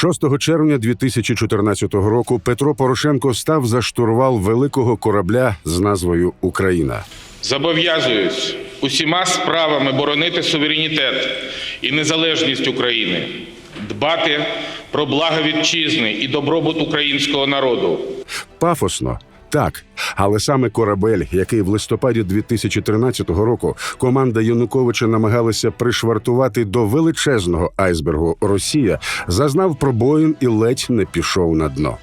6 червня 2014 року Петро Порошенко став за штурвал великого корабля з назвою Україна. Зобов'язуюсь усіма справами боронити суверенітет і незалежність України, дбати про благо вітчизни і добробут українського народу. Пафосно. Так, але саме корабель, який в листопаді 2013 року команда Януковича намагалася пришвартувати до величезного айсбергу Росія, зазнав пробоїн і ледь не пішов на дно.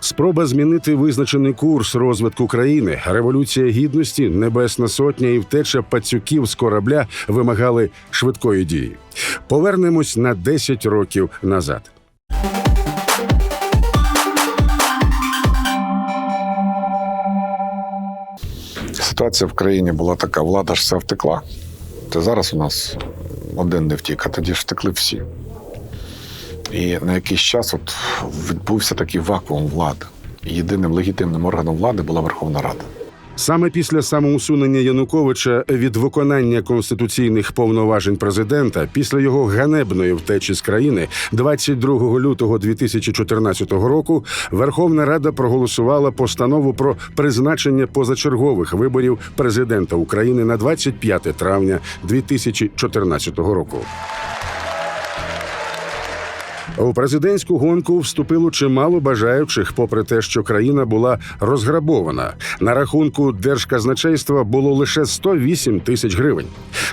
Спроба змінити визначений курс розвитку країни, революція гідності, небесна сотня і втеча пацюків з корабля вимагали швидкої дії. Повернемось на 10 років назад. Ситуація в країні була така: влада ж все втекла. Це зараз у нас один не втік, а тоді ж втекли всі. І на якийсь час от відбувся такий вакуум влади. Єдиним легітимним органом влади була Верховна Рада. Саме після самоусунення Януковича від виконання конституційних повноважень президента, після його ганебної втечі з країни, 22 лютого 2014 року, Верховна Рада проголосувала постанову про призначення позачергових виборів президента України на 25 травня 2014 року. У президентську гонку вступило чимало бажаючих, попри те, що країна була розграбована. На рахунку держказначейства було лише 108 тисяч гривень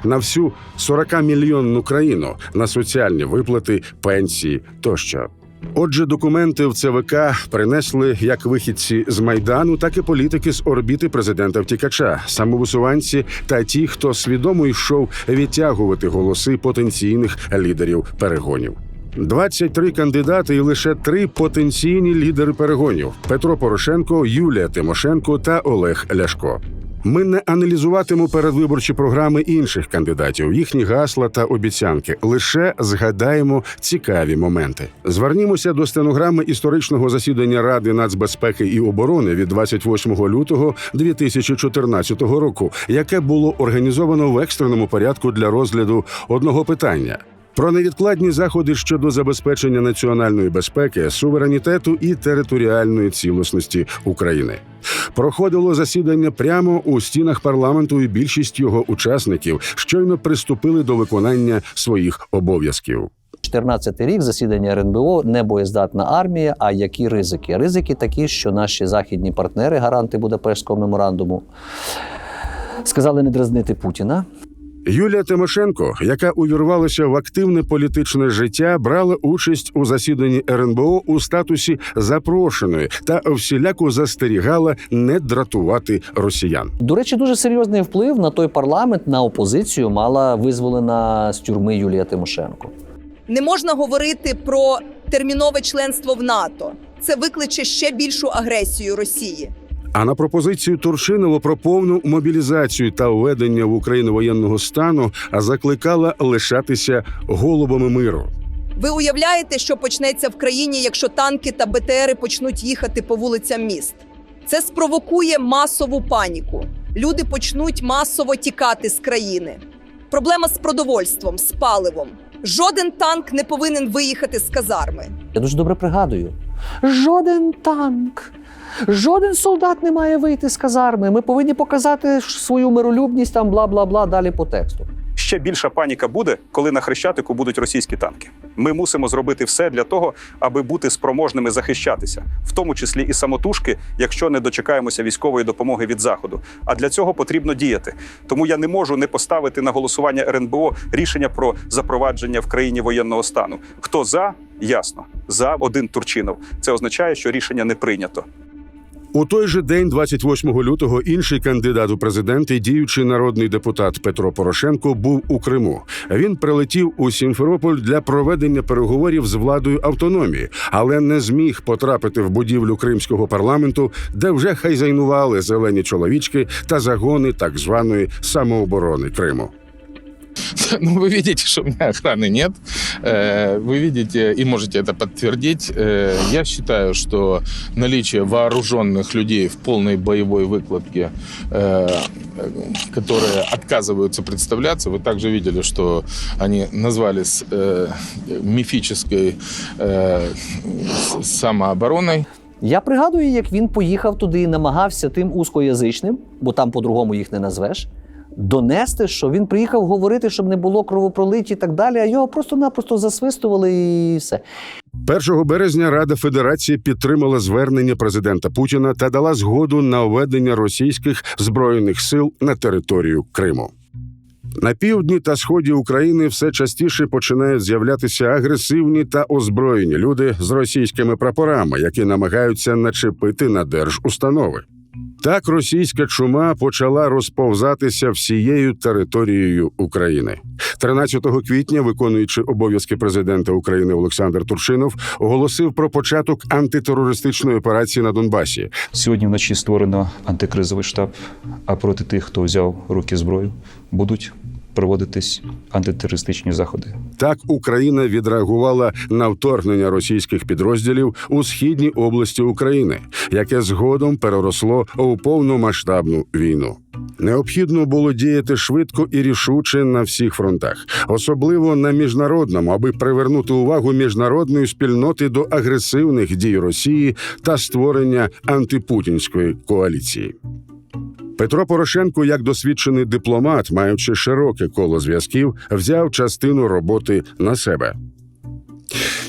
на всю 40-мільйонну країну на соціальні виплати, пенсії тощо. Отже, документи в ЦВК принесли як вихідці з майдану, так і політики з орбіти президента втікача, самовисуванці та ті, хто свідомо йшов відтягувати голоси потенційних лідерів перегонів. 23 кандидати і лише три потенційні лідери перегонів: Петро Порошенко, Юлія Тимошенко та Олег Ляшко. Ми не аналізуватимемо передвиборчі програми інших кандидатів, їхні гасла та обіцянки. Лише згадаємо цікаві моменти. Звернімося до стенограми історичного засідання Ради нацбезпеки і оборони від 28 лютого 2014 року, яке було організовано в екстреному порядку для розгляду одного питання. Про невідкладні заходи щодо забезпечення національної безпеки, суверенітету і територіальної цілісності України проходило засідання прямо у стінах парламенту, і більшість його учасників щойно приступили до виконання своїх обов'язків. 14 рік засідання РНБО не боєздатна армія. А які ризики? Ризики такі, що наші західні партнери, гаранти Будапештського меморандуму, сказали не дразнити Путіна. Юлія Тимошенко, яка увірвалася в активне політичне життя, брала участь у засіданні РНБО у статусі запрошеної та всіляко застерігала не дратувати росіян. До речі, дуже серйозний вплив на той парламент на опозицію мала визволена з тюрми Юлія Тимошенко. Не можна говорити про термінове членство в НАТО. Це викличе ще більшу агресію Росії. А на пропозицію Турчинова про повну мобілізацію та введення в Україну воєнного стану закликала лишатися голубами миру. Ви уявляєте, що почнеться в країні, якщо танки та БТРи почнуть їхати по вулицям міст? Це спровокує масову паніку. Люди почнуть масово тікати з країни. Проблема з продовольством, з паливом. Жоден танк не повинен виїхати з казарми. Я дуже добре пригадую. Жоден танк, жоден солдат не має вийти з казарми. Ми повинні показати свою миролюбність, там бла бла бла далі по тексту. ще більша паніка буде, коли на хрещатику будуть російські танки. Ми мусимо зробити все для того, аби бути спроможними захищатися, в тому числі і самотужки, якщо не дочекаємося військової допомоги від заходу. А для цього потрібно діяти. Тому я не можу не поставити на голосування РНБО рішення про запровадження в країні воєнного стану. Хто за, ясно, за один Турчинов. Це означає, що рішення не прийнято. У той же день, 28 лютого, інший кандидат у президенти, діючий народний депутат Петро Порошенко, був у Криму. Він прилетів у Сімферополь для проведення переговорів з владою автономії, але не зміг потрапити в будівлю кримського парламенту, де вже хайзайнували зелені чоловічки та загони так званої самооборони Криму. Ну, вы видите, что у меня охраны нет. Э, Вы видите и можете это подтвердить. Э, Я считаю, что наличие вооруженных людей в полной боевой выкладке, э, которые отказываются представляться, вы также видели, что они назвались э, мифической э, с- самообороной. Я пригадую, як він поїхав туди і намагався тим узкоязичним, бо там по-другому їх не назвеш, донести, що він приїхав говорити, щоб не було кровопролиття і так далі, а його просто-напросто засвистували і все. 1 березня Рада Федерації підтримала звернення президента Путіна та дала згоду на введення російських збройних сил на територію Криму. На півдні та сході України все частіше починають з'являтися агресивні та озброєні люди з російськими прапорами, які намагаються начепити на держустанови. Так російська чума почала розповзатися всією територією України. 13 квітня, виконуючи обов'язки президента України Олександр Турчинов, оголосив про початок антитерористичної операції на Донбасі. Сьогодні вночі створено антикризовий штаб. А проти тих, хто взяв руки зброю, будуть проводитись антитерористичні заходи. Так Україна відреагувала на вторгнення російських підрозділів у східній області України, яке згодом переросло у повномасштабну війну. Необхідно було діяти швидко і рішуче на всіх фронтах, особливо на міжнародному, аби привернути увагу міжнародної спільноти до агресивних дій Росії та створення антипутінської коаліції. Петро Порошенко, як досвідчений дипломат, маючи широке коло зв'язків, взяв частину роботи на себе.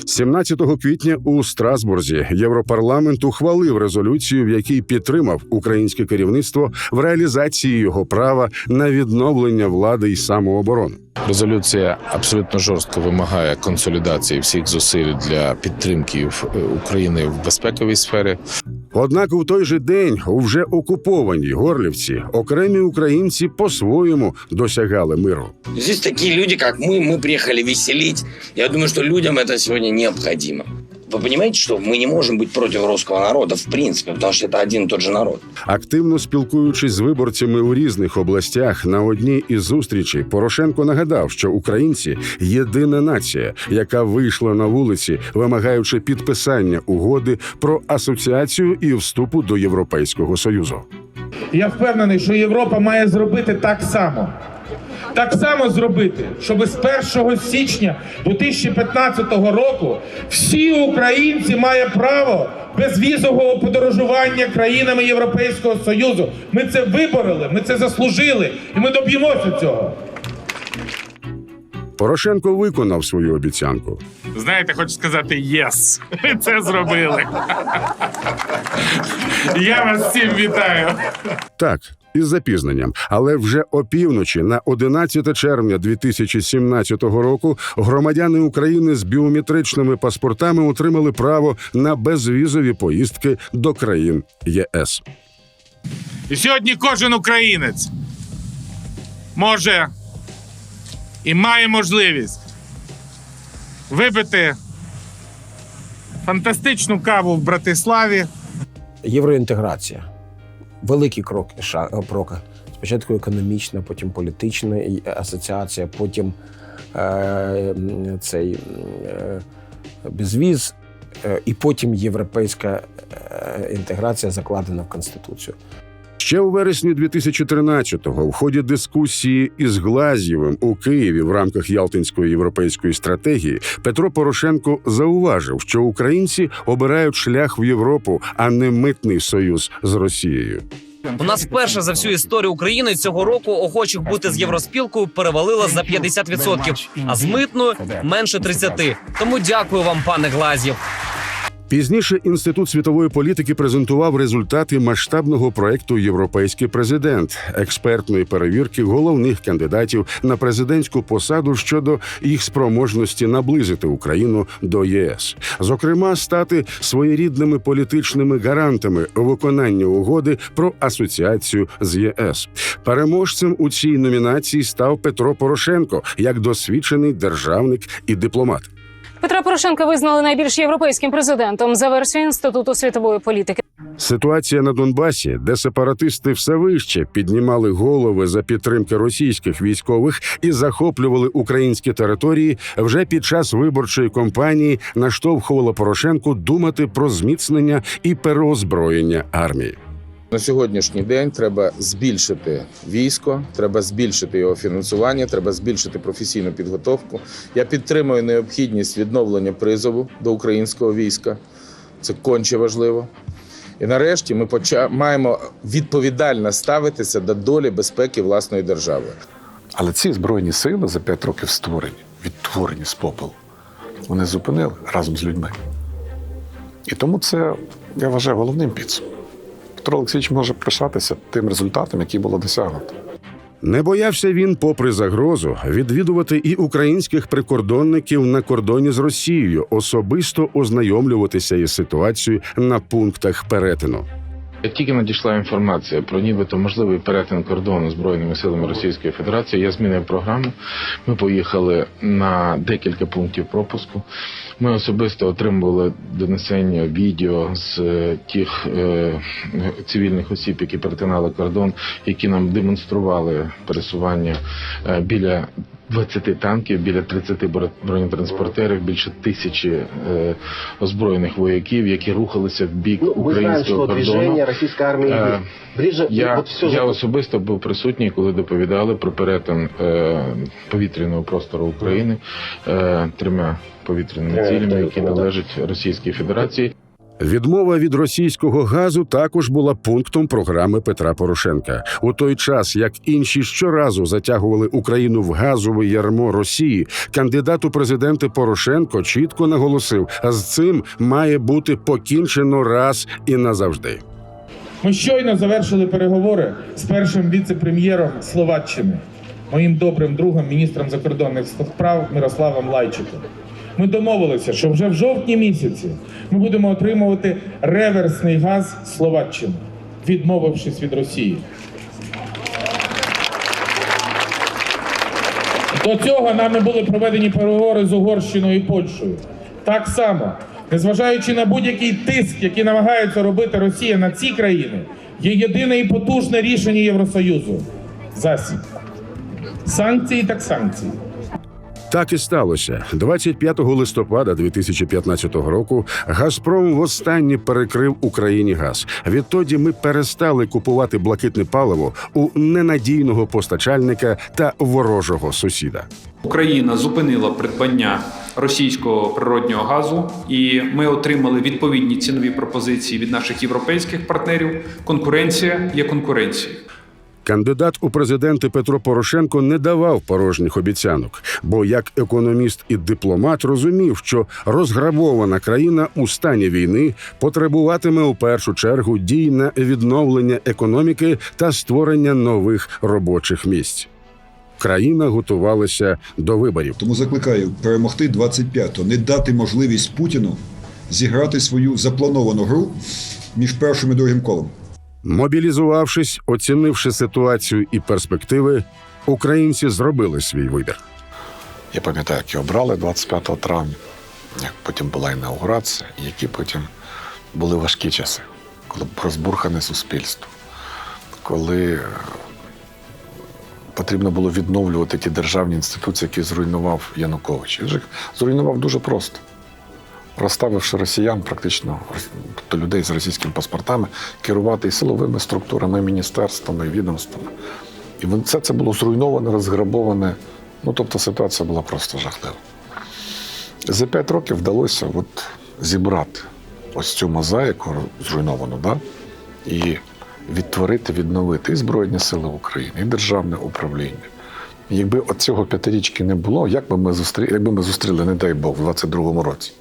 17 квітня у Страсбурзі Європарламент ухвалив резолюцію, в якій підтримав українське керівництво в реалізації його права на відновлення влади і самооборони. Резолюція абсолютно жорстко вимагає консолідації всіх зусиль для підтримки в- е, України в безпековій сфері. Однак у той же день у вже окупованій Горлівці окремі українці по-своєму досягали миру. Здесь такие люди, как мы, мы приехали веселить. Я думаю, что людям это сегодня необходимо. Вы понимаете, что мы не можем быть против русского народа в принципе, потому что это один и тот же народ. Активно спілкуючись з виборцями у різних областях, на одній із зустрічей Порошенко нагадав, що українці єдина нація, яка вийшла на вулиці, вимагаючи підписання угоди про асоціацію і вступу до Європейського союзу. Я впевнений, що Європа має зробити так само. Так само зробити, щоб з 1 січня 2015 року всі українці мають право безвізового подорожування країнами Європейського Союзу. Ми це вибороли, ми це заслужили, і ми доб'ємося цього. Порошенко виконав свою обіцянку. Знаєте, хочу сказати єс. Ви це зробили. Я вас всім вітаю. Так, із запізненням, але вже опівночі на 11 червня 2017 року громадяни України з біометричними паспортами отримали право на безвізові поїздки до країн ЄС. І сьогодні кожен українець може і має можливість випити фантастичну каву в Братиславі. Євроінтеграція. Великі кроки ша- кроки. Спочатку економічна, потім політична асоціація, потім е, цей е, безвіз, е, і потім європейська е, інтеграція закладена в Конституцію. Ще у вересні 2013-го в ході дискусії із Глазєвим у Києві в рамках Ялтинської європейської стратегії Петро Порошенко зауважив, що українці обирають шлях в Європу, а не митний союз з Росією. У нас вперше за всю історію України цього року охочих бути з євроспілкою перевалило за 50%, а з митною менше 30%. Тому дякую вам, пане Глазєв. Пізніше інститут світової політики презентував результати масштабного проекту Європейський президент експертної перевірки головних кандидатів на президентську посаду щодо їх спроможності наблизити Україну до ЄС, зокрема, стати своєрідними політичними гарантами виконання угоди про асоціацію з ЄС. Переможцем у цій номінації став Петро Порошенко як досвідчений державник і дипломат. Петра Порошенка визнали найбільш європейським президентом за версією інституту світової політики. Ситуація на Донбасі, де сепаратисти все вище піднімали голови за підтримки російських військових і захоплювали українські території, вже під час виборчої кампанії наштовхувала Порошенку думати про зміцнення і переозброєння армії. На сьогоднішній день треба збільшити військо, треба збільшити його фінансування, треба збільшити професійну підготовку. Я підтримую необхідність відновлення призову до українського війська. Це конче важливо. І нарешті ми маємо відповідально ставитися до долі безпеки власної держави. Але ці збройні сили за п'ять років створені, відтворені з попелу, вони зупинили разом з людьми. І тому це, я вважаю, головним підсумком. Петро Олексійович може пишатися тим результатом, який було досягнуто. Не боявся він, попри загрозу, відвідувати і українських прикордонників на кордоні з Росією, особисто ознайомлюватися із ситуацією на пунктах перетину. Як тільки надійшла інформація про нібито можливий перетин кордону збройними силами Російської Федерації, я змінив програму. Ми поїхали на декілька пунктів пропуску. Ми особисто отримували донесення відео з е, тих е, цивільних осіб, які перетинали кордон, які нам демонстрували пересування е, біля 20 танків, біля 30 бро- бронетранспортерів, більше тисячі е, озброєних вояків, які рухалися в бік українського кордону. российской армии Э, есть. Ближе, Я, вот все я особисто був присутній, коли доповідали про перетин е, повітряного простору України е, трьома повітряними цілями, які належать Російській Федерації. Відмова від російського газу також була пунктом програми Петра Порошенка. У той час, як інші щоразу затягували Україну в газове ярмо Росії, кандидат у президенти Порошенко чітко наголосив: а з цим має бути покінчено раз і назавжди. Ми щойно завершили переговори з першим віце-прем'єром Словаччини, моїм добрим другом, міністром закордонних справ Мирославом Лайчиком. Ми домовилися, що вже в жовтні місяці ми будемо отримувати реверсний газ Словаччини, відмовившись від Росії. До цього нами були проведені переговори з Угорщиною і Польщею. Так само, незважаючи на будь-який тиск, який намагається робити Росія на ці країни, є єдине і потужне рішення Євросоюзу засіб. Санкції так санкції. Так і сталося. 25 листопада 2015 року Газпром востаннє перекрив Україні газ. Відтоді ми перестали купувати блакитне паливо у ненадійного постачальника та ворожого сусіда. Україна зупинила придбання російського природнього газу, і ми отримали відповідні цінові пропозиції від наших європейських партнерів. Конкуренція є конкуренцією. Кандидат у президенти Петро Порошенко не давав порожніх обіцянок, бо як економіст і дипломат розумів, що розграбована країна у стані війни потребуватиме у першу чергу дій на відновлення економіки та створення нових робочих місць. Країна готувалася до виборів. Тому закликаю перемогти 25-го, не дати можливість Путіну зіграти свою заплановану гру між першим і другим колом. Мобілізувавшись, оцінивши ситуацію і перспективи, українці зробили свій вибір. Я пам'ятаю, як його обрали 25 травня, як потім була інаугурація, які потім були важкі часи, коли розбурхане суспільство, коли е, потрібно було відновлювати ті державні інституції, які зруйнував Янукович. Він же зруйнував дуже просто. Розставивши росіян, практично тобто людей з російськими паспортами, керувати і силовими структурами, і міністерствами, і відомствами. І все це було зруйноване, розграбоване. Ну, тобто ситуація була просто жахлива. За п'ять років вдалося от зібрати ось цю мозаїку зруйновану, да? і відтворити, відновити і Збройні Сили України, і державне управління. Якби цього п'ятирічки не було, як би ми зустріли, якби ми зустріли, не дай Бог, в 22-му році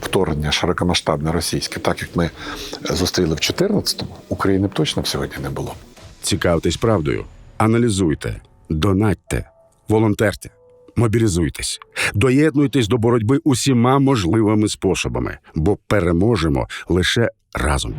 вторгнення широкомасштабне російське, так як ми зустріли в 14-му, України б точно сьогодні не було. Цікавтесь правдою, аналізуйте, донатьте, волонтерте, мобілізуйтесь, доєднуйтесь до боротьби усіма можливими способами, бо переможемо лише разом.